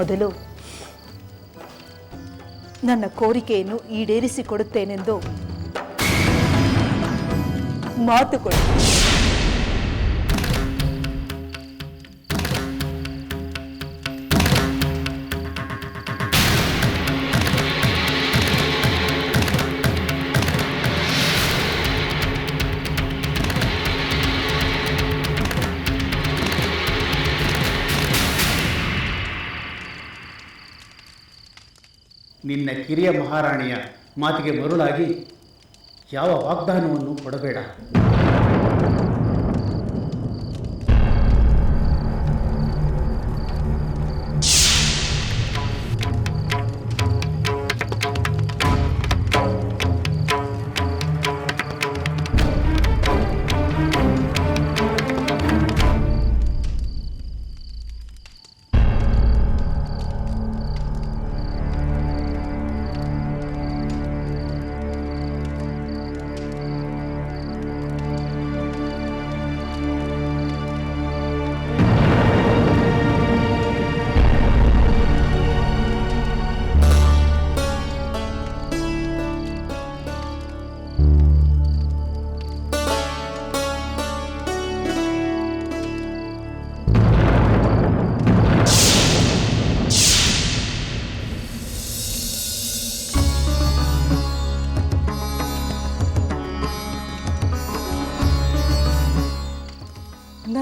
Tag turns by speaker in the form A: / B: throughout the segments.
A: ಮೊದಲು ನನ್ನ ಕೋರಿಕೆಯನ್ನು ಈಡೇರಿಸಿಕೊಡುತ್ತೇನೆಂದು ಮಾತು
B: ನಿನ್ನ ಕಿರಿಯ ಮಹಾರಾಣಿಯ ಮಾತಿಗೆ ಮರುಳಾಗಿ ಯಾವ ವಾಗ್ದಾನವನ್ನು ಕೊಡಬೇಡ.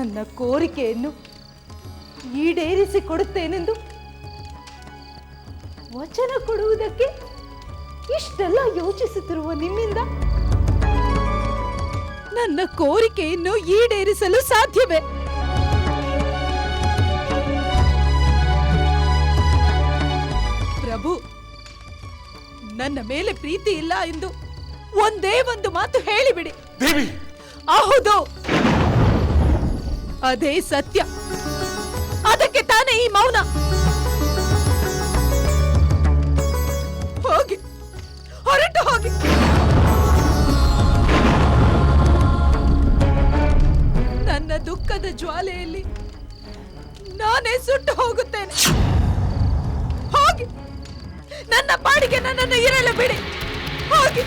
A: ನನ್ನ ಕೋರಿಕೆಯನ್ನು ಈಡೇರಿಸಿ ಕೊಡುತ್ತೇನೆಂದು ವಚನ ಕೊಡುವುದಕ್ಕೆ ಇಷ್ಟೆಲ್ಲ ಯೋಚಿಸುತ್ತಿರುವ ನಿಮ್ಮಿಂದ ನನ್ನ ಕೋರಿಕೆಯನ್ನು ಈಡೇರಿಸಲು ಸಾಧ್ಯವೇ? ಪ್ರಭು ನನ್ನ ಮೇಲೆ ಪ್ರೀತಿ ಇಲ್ಲ ಎಂದು ಒಂದೇ ಒಂದು ಮಾತು ಹೇಳಿಬಿಡಿ.
C: ದೇವಿ!
A: ಹೌದು ಅದೇ ಸತ್ಯ. ಅದಕ್ಕೆ ತಾನೇ ಈ ಮೌನ. ಹೋಗಿ. ಹೊರಟು ಹೋಗಿ. ನನ್ನ ದುಃಖದ ಜ್ವಾಲೆಯಲ್ಲಿ ನಾನೇ ಸುಟ್ಟು ಹೋಗುತ್ತೇನೆ. ಹೋಗಿ. ನನ್ನ ಪಾಡಿಗೆ ನನ್ನನ್ನು ಇರಲು ಬಿಡಿ ಹೋಗಿ.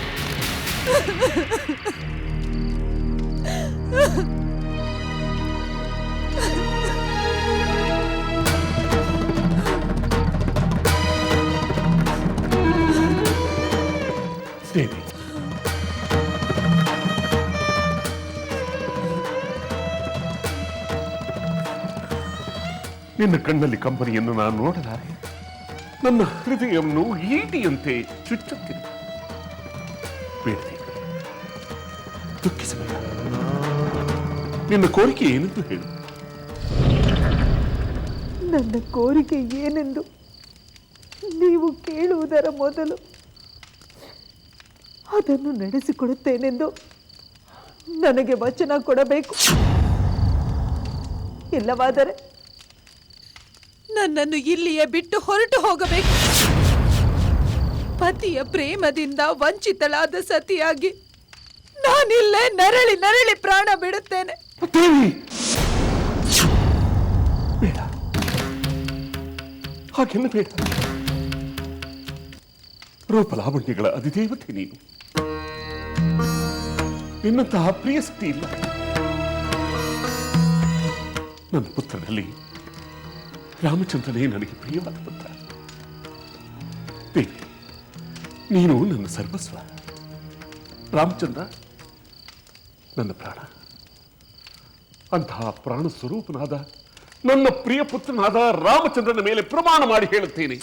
C: ದೇವಿ ನಿನ್ನ ಕಣ್ಣಲ್ಲಿ ಕಂಪನಿಯನ್ನು ನಾನು ನೋಡಲಾರೆ. ನನ್ನ ಹೃದಯವನ್ನು ಈಟಿಯಂತೆ ಚುಚ್ಚುತ್ತಿದೆ. ಬೇಡದೆ ನಿನ್ನ ಕೋರಿಕೆ ಏನೆಂದು ಹೇಳು.
A: ನನ್ನ ಕೋರಿಕೆ ಏನೆಂದು ನೀವು ಕೇಳುವುದರ ಮೊದಲು ಅದನ್ನು ನಡೆಸಿಕೊಡುತ್ತೇನೆಂದು ನನಗೆ ವಚನ ಕೊಡಬೇಕು. ಇಲ್ಲವಾದರೆ ನನ್ನನ್ನು ಇಲ್ಲಿಯೇ ಬಿಟ್ಟು ಹೊರಟು ಹೋಗಬೇಕು. ಪತಿಯ ಪ್ರೇಮದಿಂದ ವಂಚಿತಳಾದ ಸತಿಯಾಗಿ ನಾನಿಲ್ಲೇ ನರಳಿ ನರಳಿ ಪ್ರಾಣ ಬಿಡುತ್ತೇನೆ.
C: ಬೇಡ. ಹಾಗೆಲ್ಲ ಬೇಡ ರೂಪಲಾವಣ್ಯಗಳ ಅಧಿದೇವತೆ ನೀನು. ನಿನ್ನಂತಹ ಪ್ರಿಯ ಸತಿ ಇಲ್ಲ. ನನ್ನ ಪುತ್ರನಲ್ಲಿ ರಾಮಚಂದ್ರನೇ ನನಗೆ ಪ್ರಿಯವಾದ ಪುತ್ರ. ದೇವಿ, ನೀನು ನನ್ನ ಸರ್ವಸ್ವ. ರಾಮಚಂದ್ರ, ನನ್ನ ಪ್ರಾಣ. ಅಂತಹ ಪ್ರಾಣ ಸ್ವರೂಪನಾದ ನನ್ನ ಪ್ರಿಯ ಪುತ್ರನಾದ ರಾಮಚಂದ್ರನ ಮೇಲೆ ಪ್ರಮಾಣ ಮಾಡಿ ಹೇಳುತ್ತೇನೆ.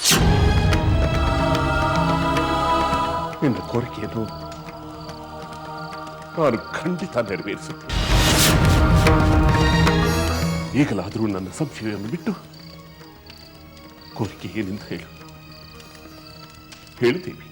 C: ನಿನ್ನ ಕೋರಿಕೆಯನ್ನು ನಾನು ಖಂಡಿತ ನೆರವೇರಿಸುತ್ತೆ. ಈಗಲಾದರೂ ನನ್ನ ಸಂಶಯವನ್ನು ಬಿಟ್ಟು ಕೋರಿಕೆ ಏನೆಂದು ಹೇಳು. ಹೇಳುತ್ತೇವೆ.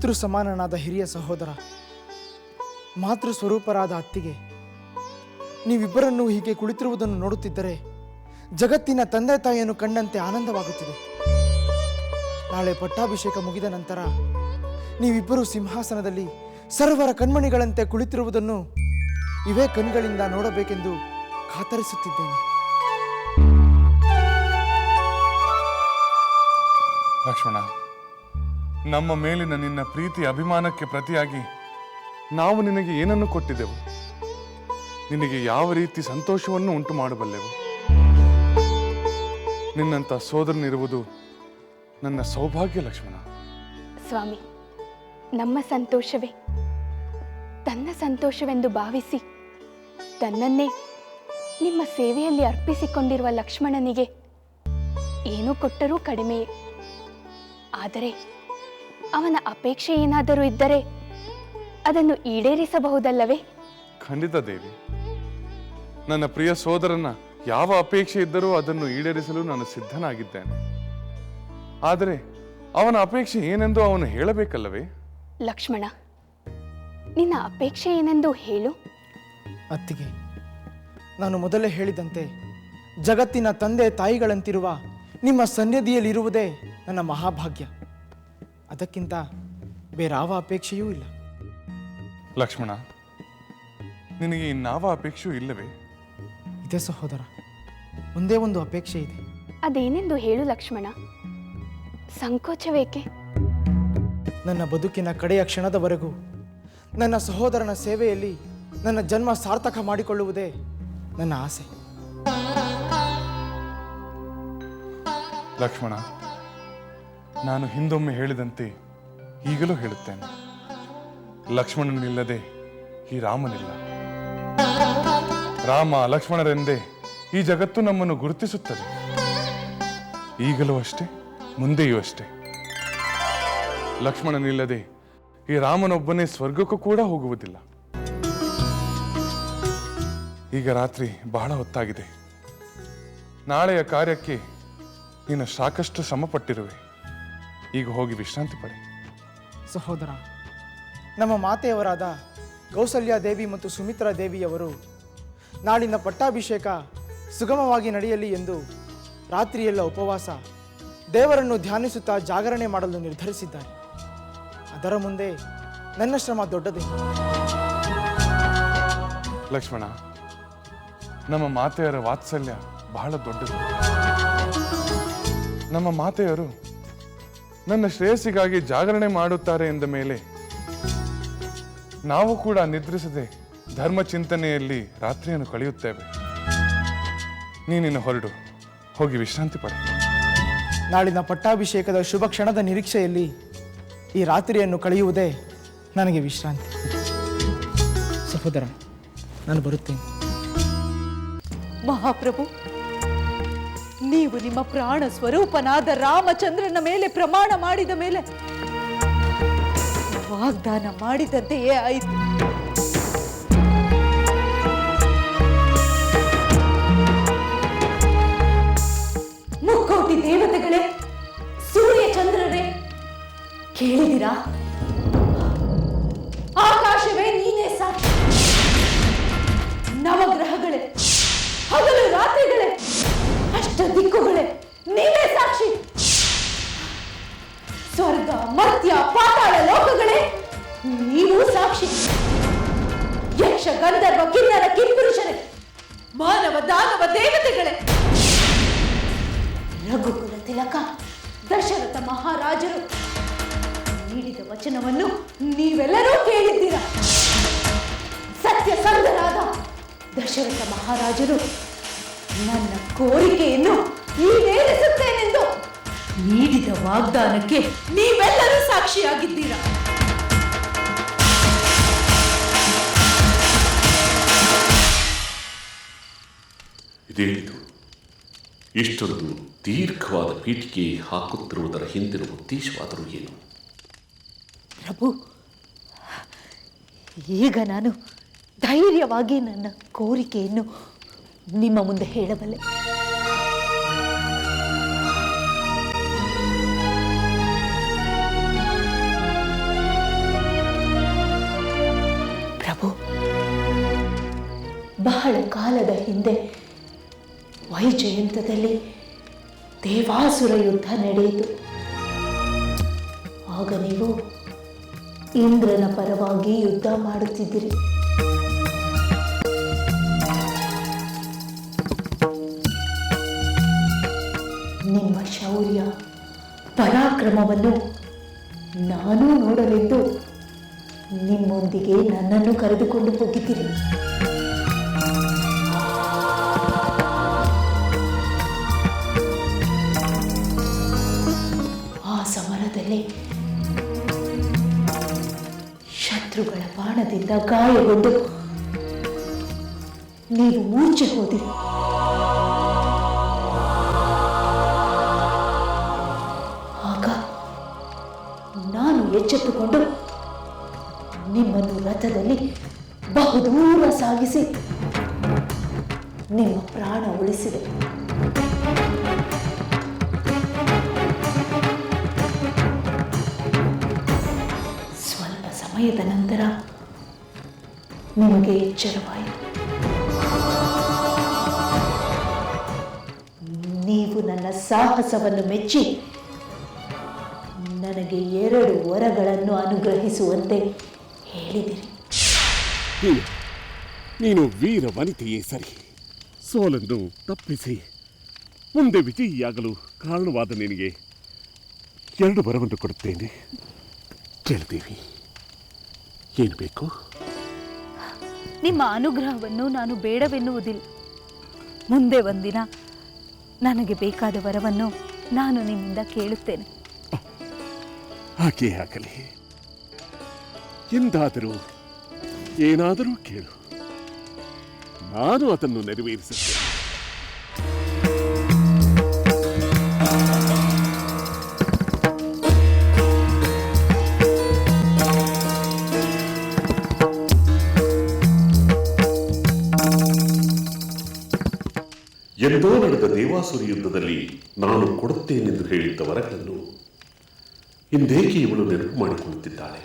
D: ಪಿತೃ ಸಮಾನನಾದ ಹಿರಿಯ ಸಹೋದರ, ಮಾತೃ ಸ್ವರೂಪರಾದ ಅತ್ತಿಗೆ, ನೀವಿಬ್ಬರನ್ನು ಹೀಗೆ ಕುಳಿತಿರುವುದನ್ನು ನೋಡುತ್ತಿದ್ದರೆ ಜಗತ್ತಿನ ತಂದೆ ತಾಯಿಯನ್ನು ಕಂಡಂತೆ ಆನಂದವಾಗುತ್ತಿದೆ. ನಾಳೆ ಪಟ್ಟಾಭಿಷೇಕ ಮುಗಿದ ನಂತರ ನೀವಿಬ್ಬರು ಸಿಂಹಾಸನದಲ್ಲಿ ಸರ್ವರ ಕಣ್ಮಣಿಗಳಂತೆ ಕುಳಿತಿರುವುದನ್ನು ಇವೇ ಕಣ್ಗಳಿಂದ ನೋಡಬೇಕೆಂದು ಕಾತರಿಸುತ್ತಿದ್ದೇನೆ.
E: ಲಕ್ಷ್ಮಣ ನಮ್ಮ ಮೇಲಿನ ನಿನ್ನ ಪ್ರೀತಿ ಅಭಿಮಾನಕ್ಕೆ ಪ್ರತಿಯಾಗಿ ನಾವು ನಿನಗೆ ಏನನ್ನು ಕೊಟ್ಟಿದ್ದೆವು? ನಿನಗೆ ಯಾವ ರೀತಿ ಸಂತೋಷವನ್ನು ಉಂಟು ಮಾಡಬಲ್ಲೆವು? ನಿನ್ನಂಥ ಸೋದರನಿರುವುದು ನನ್ನ ಸೌಭಾಗ್ಯ ಲಕ್ಷ್ಮಣ.
F: ಸ್ವಾಮಿ, ನಮ್ಮ ಸಂತೋಷವೇ. ತನ್ನ ಸಂತೋಷವೆಂದು ಭಾವಿಸಿ ತನ್ನನ್ನೇ ನಿಮ್ಮ ಸೇವೆಯಲ್ಲಿ ಅರ್ಪಿಸಿಕೊಂಡಿರುವ ಲಕ್ಷ್ಮಣನಿಗೆ ಏನು ಕೊಟ್ಟರೂ ಕಡಿಮೆಯೇ. ಆದರೆ ಅವನ ಅಪೇಕ್ಷೆ ಏನಾದರೂ ಇದ್ದರೆ ಅದನ್ನು ಈಡೇರಿಸಬಹುದಲ್ಲವೇ?
E: ಖಂಡಿತ ದೇವಿ. ನನ್ನ ಪ್ರಿಯ ಸೋದರನ ಯಾವ ಅಪೇಕ್ಷೆ ಇದ್ದರೂ ಅದನ್ನು ಈಡೇರಿಸಲು ನಾನು ಸಿದ್ಧನಾಗಿದ್ದೇನೆ. ಆದರೆ ಅವನ ಅಪೇಕ್ಷೆ ಏನೆಂದು ಅವನು ಹೇಳಬೇಕಲ್ಲವೇ?
F: ಲಕ್ಷ್ಮಣ ನಿನ್ನ ಅಪೇಕ್ಷೆ ಏನೆಂದು ಹೇಳು.
D: ಅತ್ತಿಗೆ ನಾನು ಮೊದಲೇ ಹೇಳಿದಂತೆ ಜಗತ್ತಿನ ತಂದೆ ತಾಯಿಗಳಂತಿರುವ ನಿಮ್ಮ ಸನ್ನಿಧಿಯಲ್ಲಿರುವುದೇ ನನ್ನ ಮಹಾಭಾಗ್ಯ. ಅದಕ್ಕಿಂತ ಬೇರಾವ ಅಪೇಕ್ಷೆಯೂ ಇಲ್ಲ.
E: ಲಕ್ಷ್ಮಣ ನಿನಗೆ ಇನ್ನಾವ ಅಪೇಕ್ಷೆಯೂ ಇಲ್ಲವೇ?
D: ಇದೆ ಸಹೋದರ ಒಂದೇ ಒಂದು ಅಪೇಕ್ಷೆ ಇದೆ.
F: ಅದೇನೆಂದು ಹೇಳು ಲಕ್ಷ್ಮಣ. ಸಂಕೋಚವೇಕೆ?
D: ನನ್ನ ಬದುಕಿನ ಕಡೆಯ ಕ್ಷಣದವರೆಗೂ ನನ್ನ ಸಹೋದರನ ಸೇವೆಯಲ್ಲಿ ನನ್ನ ಜನ್ಮ ಸಾರ್ಥಕ ಮಾಡಿಕೊಳ್ಳುವುದೇ ನನ್ನ ಆಸೆ.
E: ಲಕ್ಷ್ಮಣ ನಾನು ಹಿಂದೊಮ್ಮೆ ಹೇಳಿದಂತೆ ಈಗಲೂ ಹೇಳುತ್ತೇನೆ. ಲಕ್ಷ್ಮಣನಿಲ್ಲದೆ ಈ ರಾಮನಿಲ್ಲ. ರಾಮ ಲಕ್ಷ್ಮಣರೆಂದೇ ಈ ಜಗತ್ತು ನಮ್ಮನ್ನು ಗುರುತಿಸುತ್ತದೆ. ಈಗಲೂ ಅಷ್ಟೇ, ಮುಂದೆಯೂ ಅಷ್ಟೇ. ಲಕ್ಷ್ಮಣನಿಲ್ಲದೆ ಈ ರಾಮನೊಬ್ಬನೇ ಸ್ವರ್ಗಕ್ಕೂ ಕೂಡ ಹೋಗುವುದಿಲ್ಲ. ಈಗ ರಾತ್ರಿ ಬಹಳ ಹೊತ್ತಾಗಿದೆ. ನಾಳೆಯ ಕಾರ್ಯಕ್ಕೆ ನೀನು ಸಾಕಷ್ಟು ಶ್ರಮಪಟ್ಟಿರುವೆ. ಈಗ ಹೋಗಿ ವಿಶ್ರಾಂತಿ ಪಡೆ.
D: ಸಹೋದರ ನಮ್ಮ ಮಾತೆಯವರಾದ ಕೌಸಲ್ಯ ದೇವಿ ಮತ್ತು ಸುಮಿತ್ರಾ ದೇವಿಯವರು ನಾಳಿನ ಪಟ್ಟಾಭಿಷೇಕ ಸುಗಮವಾಗಿ ನಡೆಯಲಿ ಎಂದು ರಾತ್ರಿಯೆಲ್ಲ ಉಪವಾಸ ದೇವರನ್ನು ಧ್ಯಾನಿಸುತ್ತಾ ಜಾಗರಣೆ ಮಾಡಲು ನಿರ್ಧರಿಸಿದ್ದಾರೆ. ಅದರ ಮುಂದೆ ನನ್ನ ಶ್ರಮ ದೊಡ್ಡದೇ.
E: ಲಕ್ಷ್ಮಣ ನಮ್ಮ ಮಾತೆಯರ ವಾತ್ಸಲ್ಯ ಬಹಳ ದೊಡ್ಡದು. ನಮ್ಮ ಮಾತೆಯರು ನನ್ನ ಶ್ರೇಯಸ್ಸಿಗಾಗಿ ಜಾಗರಣೆ ಮಾಡುತ್ತಾರೆ ಎಂದ ಮೇಲೆ ನಾವು ಕೂಡ ನಿದ್ರಿಸದೆ ಧರ್ಮ ಚಿಂತನೆಯಲ್ಲಿ ರಾತ್ರಿಯನ್ನು ಕಳೆಯುತ್ತೇವೆ. ನೀನಿನ್ನು ಹೊರಡು ಹೋಗಿ ವಿಶ್ರಾಂತಿ ಪಡೆ.
D: ನಾಳಿನ ಪಟ್ಟಾಭಿಷೇಕದ ಶುಭ ಕ್ಷಣದ ನಿರೀಕ್ಷೆಯಲ್ಲಿ ಈ ರಾತ್ರಿಯನ್ನು ಕಳೆಯುವುದೇ ನನಗೆ ವಿಶ್ರಾಂತಿ. ಸಹೋದರ ನಾನು ಬರುತ್ತೇನೆ.
A: ಮಹಾಪ್ರಭು ನೀವು ನಿಮ್ಮ ಪ್ರಾಣ ಸ್ವರೂಪನಾದ ರಾಮಚಂದ್ರನ ಮೇಲೆ ಪ್ರಮಾಣ ಮಾಡಿದ ಮೇಲೆ ವಾಗ್ದಾನ ಮಾಡಿದಂತೆಯೇ ಆಯಿತು. ಮುಕ್ಕೋಟಿ ದೇವತೆಗಳೇ, ಸೂರ್ಯ ಚಂದ್ರರೇ ಕೇಳಿದಿರಾ ಆಕಾಶವೇ ನೀನೇ ಸಾಕ್ಷಿ. ನವಗ್ರಹಗಳೇ, ಹಗಲು ರಾತ್ರಿಗಳೇ ಅಷ್ಟ ದಿಕ್ಕುಗಳೇ. ನೀವೇ ಸಾಕ್ಷಿ. ಸ್ವರ್ಗ, ಮರ್ತ್ಯ, ಪಾತಾಳ ಲೋಕಗಳೇ, ನೀವು ಸಾಕ್ಷಿ. ಯಕ್ಷ, ಗಂಧರ್ವ, ಕಿನ್ನರ ಕಿಂಪುರುಷರೇ ಮಾನವ, ದಾನವ, ದೇವತೆಗಳೇ. ರಘುಕುಲ ತಿಲಕ, ದಶರಥ ಮಹಾರಾಜರು ನೀಡಿದ ವಚನವನ್ನು ನೀವೆಲ್ಲರೂ ಕೇಳಿದ್ದೀರಾ? ಸತ್ಯ ಸಂಧರಾದ ದಶರಥ ಮಹಾರಾಜರು ನನ್ನ ಕೋರಿಕೆಯನ್ನು ಈಡೇರಿಸುತ್ತೇನೆಂದು ನೀಡಿದ ವಾಗ್ದಾನಕ್ಕೆ ನೀವೆಲ್ಲರೂ ಸಾಕ್ಷಿಯಾಗಿದ್ದೀರಾ?
G: ಇದೇನಿದು ಇಷ್ಟೊಂದು ದೀರ್ಘವಾದ ಪೀಠಿಗೆ ಹಾಕುತ್ತಿರುವುದರ ಹಿಂದಿನ ಉದ್ದೇಶವಾದರೂ ಏನು?
A: ಪ್ರಭು ಈಗ ನಾನು ಧೈರ್ಯವಾಗಿ ನನ್ನ ಕೋರಿಕೆಯನ್ನು ನಿಮ್ಮ ಮುಂದೆ ಹೇಳಬಲ್ಲೆ. ಪ್ರಭು, ಬಹಳ ಕಾಲದ ಹಿಂದೆ ವೈಜಯಂತದಲ್ಲಿ ದೇವಾಸುರ ಯುದ್ಧ ನಡೆಯಿತು. ಆಗ ನೀವು ಇಂದ್ರನ ಪರವಾಗಿ ಯುದ್ಧ ಮಾಡುತ್ತಿದ್ದಿರಿ. ಶೌರ್ಯ ಪರಾಕ್ರಮವನ್ನು ನಾನು ನೋಡಲೆಂದು ನಿಮ್ಮೊಂದಿಗೆ ನನ್ನನ್ನು ಕರೆದುಕೊಂಡು ಹೋಗಿದ್ದೀರಿ ಆ ಸಮರದಲ್ಲಿ ಶತ್ರುಗಳ ಬಾಣದಿಂದ ಗಾಯಗೊಂಡು ನೀವು ಮೂರ್ಛೆ ಹೋದಿರಿ. ಎಚ್ಚೆತ್ತುಕೊಂಡು ನಿಮ್ಮನ್ನು ರಥದಲ್ಲಿ ಬಹುದೂರ ಸಾಗಿಸಿ ನಿಮ್ಮ ಪ್ರಾಣ ಉಳಿಸಿದೆ. ಸ್ವಲ್ಪ ಸಮಯದ ನಂತರ ನಿಮಗೆ ಎಚ್ಚರವಾಯಿತು. ನೀವು ನನ್ನ ಸಾಹಸವನ್ನು ಮೆಚ್ಚಿ ವರಗಳನ್ನು ಅನುಗ್ರಹಿಸುವಂತೆ ಹೇಳಿದಿರಿ.
H: ನೀನು ನೀನು ವೀರ ವನಿತೆಯೇ ಸರಿ. ಸೋಲನ್ನು ತಪ್ಪಿಸಿ. ಮುಂದೆ ವಿಜಯಿಯಾಗಲು ಕಾರಣವಾದ ನಿನಗೆ ಎರಡು ವರವನ್ನು ಕೊಡುತ್ತೇನೆ. ಕೇಳ್ತೀವಿ ಏನು ಬೇಕು?
A: ನಿಮ್ಮ ಅನುಗ್ರಹವನ್ನು ನಾನು ಬೇಡವೆನ್ನುವುದಿಲ್ಲ. ಮುಂದೆ ಒಂದಿನ ನನಗೆ ಬೇಕಾದ ವರವನ್ನು ನಾನು ನಿಮ್ಮಿಂದ ಕೇಳುತ್ತೇನೆ.
H: ಹಾಗೆ ಹಾಕಲಿ ಎಂದಾದರೂ ಏನಾದರೂ ಕೇಳು. ನಾನು ಅದನ್ನು ನೆರವೇರಿಸುತ್ತೇನೆ.
C: ಎಂದೋ ನಡೆದ ದೇವಾಸುರಿ ಯುದ್ಧದಲ್ಲಿ ನಾನು ಕೊಡುತ್ತೇನೆಂದು ಹೇಳಿದ್ದ ವರಗಳನ್ನು ಇಂದೇಕೆ ಇವಳು ನೆನಪು ಮಾಡಿಕೊಳ್ಳುತ್ತಿದ್ದಾಳೆ.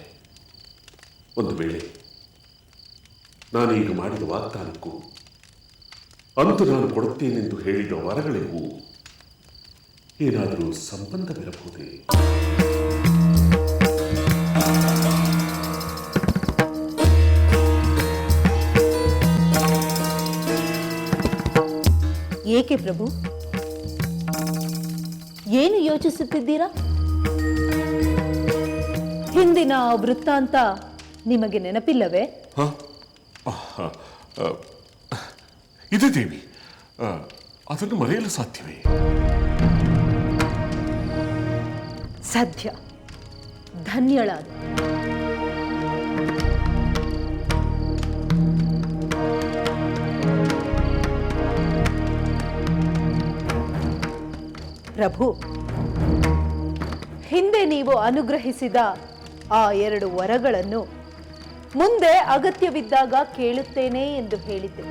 C: ಒಂದು ವೇಳೆ ನಾನೀಗ ಮಾಡಿದ ವಾಗ್ದಾನಕ್ಕೂ ಅಂತೂ ನಾನು ಕೊಡುತ್ತೇನೆಂದು ಹೇಳಿದ ವರಗಳಿಗೂ ಏನಾದರೂ ಸಂಬಂಧವಿರಬಹುದೇ?
A: ಏಕೆ ಪ್ರಭು? ಏನು ಯೋಚಿಸುತ್ತಿದ್ದೀರಾ? ಹಿಂದಿನ ವೃತ್ತಾಂತ ನಿಮಗೆ ನೆನಪಿಲ್ಲವೇ?
H: ಇದೆ ದೇವಿ ಅದನ್ನು ಮರೆಯಲು ಸಾಧ್ಯವೇ?
A: ಸದ್ಯ. ಧನ್ಯಳಾದ. ಪ್ರಭು ಹಿಂದೆ ನೀವು ಅನುಗ್ರಹಿಸಿದ ಆ ಎರಡು ವರಗಳನ್ನು ಮುಂದೆ ಅಗತ್ಯವಿದ್ದಾಗ ಕೇಳುತ್ತೇನೆ ಎಂದು ಹೇಳಿದ್ದೆ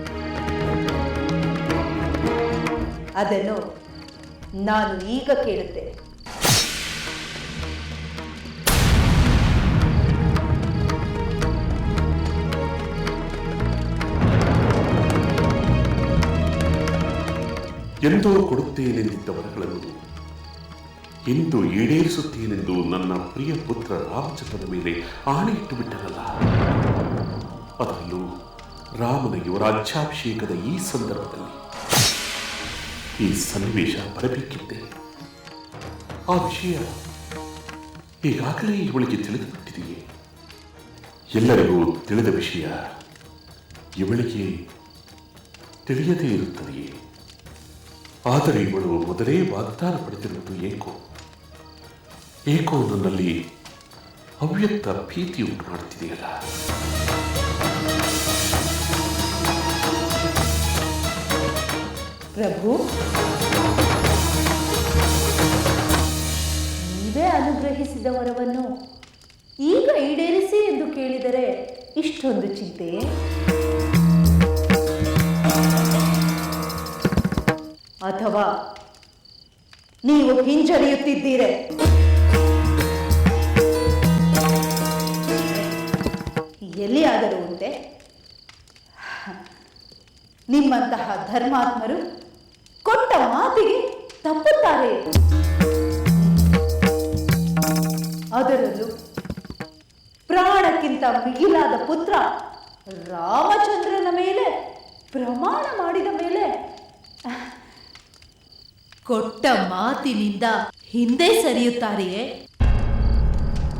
A: ಅದನ್ನು ನಾನು ಈಗ ಕೇಳುತ್ತೇನೆ.
C: ಎಂದೋ ಕೊಡುತ್ತೇನೆಂದಿದ್ದ ವರಗಳನ್ನು ಇಂದು ಈಡೇರಿಸುತ್ತೇನೆಂದು ನನ್ನ ಪ್ರಿಯ ಪುತ್ರ ರಾಮಚಂದ್ರನ ಮೇಲೆ ಆಣೆ ಇಟ್ಟು ಬಿಟ್ಟನಲ್ಲ. ಅದರಲ್ಲೂ ರಾಮನ ಯುವರಾಜ್ಯಾಭಿಷೇಕದ ಈ ಸಂದರ್ಭದಲ್ಲಿ ಈ ಸನ್ನಿವೇಶ ಬರಬೇಕಿದ್ದೆ ಆ ವಿಷಯ ಈಗಾಗಲೇ ಇವಳಿಗೆ ತಿಳಿದು ಬಿಟ್ಟಿದೆಯೇ ಎಲ್ಲರಿಗೂ ತಿಳಿದ ವಿಷಯ ಇವಳಿಗೆ ತಿಳಿಯದೇ ಇರುತ್ತದೆಯೇ? ಆದರೆ ಇವಳು ಮೊದಲೇ ವಾಗ್ದಾನ ಪಡೆದಿರುವುದು ಏಕೋ? ಏಕೋ ನನ್ನಲ್ಲಿ ಅವ್ಯಕ್ತ ಭೀತಿ ಉಂಟು ಮಾಡ್ತಿದೆಯಲ್ಲ
A: ಪ್ರಭು, ನೀವೇ ಅನುಗ್ರಹಿಸಿದ ವರವನ್ನು ಈಗ ಈಡೇರಿಸಿ ಎಂದು ಕೇಳಿದರೆ ಇಷ್ಟೊಂದು ಚಿಂತೆ. ಅಥವಾ ನೀವು ಹಿಂಜರಿಯುತ್ತಿದ್ದೀರೆ. ಎಲ್ಲಿಯಾದರೂ ಉಂಟೆ ನಿಮ್ಮಂತಹ ಧರ್ಮಾತ್ಮರು ಕೊಟ್ಟ ಮಾತಿಗೆ ತಪ್ಪುತ್ತಾರೆ. ಅದರಲ್ಲೂ ಪ್ರಾಣಕ್ಕಿಂತ ಮಿಗಿಲಾದ ಪುತ್ರ ರಾಮಚಂದ್ರನ ಮೇಲೆ ಪ್ರಮಾಣ ಮಾಡಿದ ಮೇಲೆ ಕೊಟ್ಟ ಮಾತಿನಿಂದ ಹಿಂದೆ ಸರಿಯುತ್ತಾರೆಯೇ?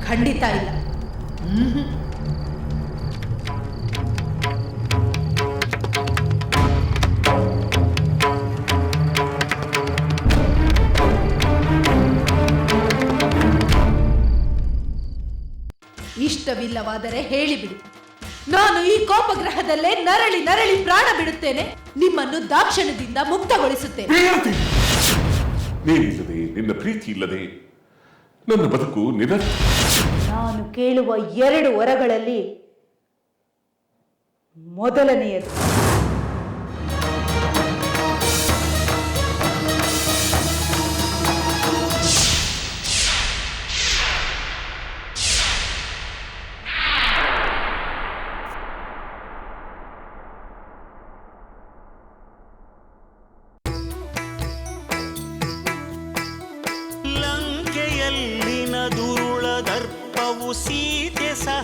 A: ಖಂಡಿತ ಇಲ್ಲ. ಇಷ್ಟವಿಲ್ಲವಾದರೆ ಹೇಳಿಬಿಡಿ. ನಾನು ಈ ಕೋಪಗ್ರಹದಲ್ಲೇ ನರಳಿ ನರಳಿ ಪ್ರಾಣ ಬಿಡುತ್ತೇನೆ. ನಿಮ್ಮನ್ನು ದಾಕ್ಷಣ್ಯದಿಂದ ಮುಕ್ತಗೊಳಿಸುತ್ತೇನೆ.
G: ನೀನಿಲ್ಲದೆ ನಿನ್ನ ಪ್ರೀತಿ ಇಲ್ಲದೆ ನನ್ನ ಬದುಕು ನಿರರ್ಥ
A: ನಾನು ಕೇಳುವ ಎರಡು ವರಗಳಲ್ಲಿ ಮೊದಲನೆಯದು.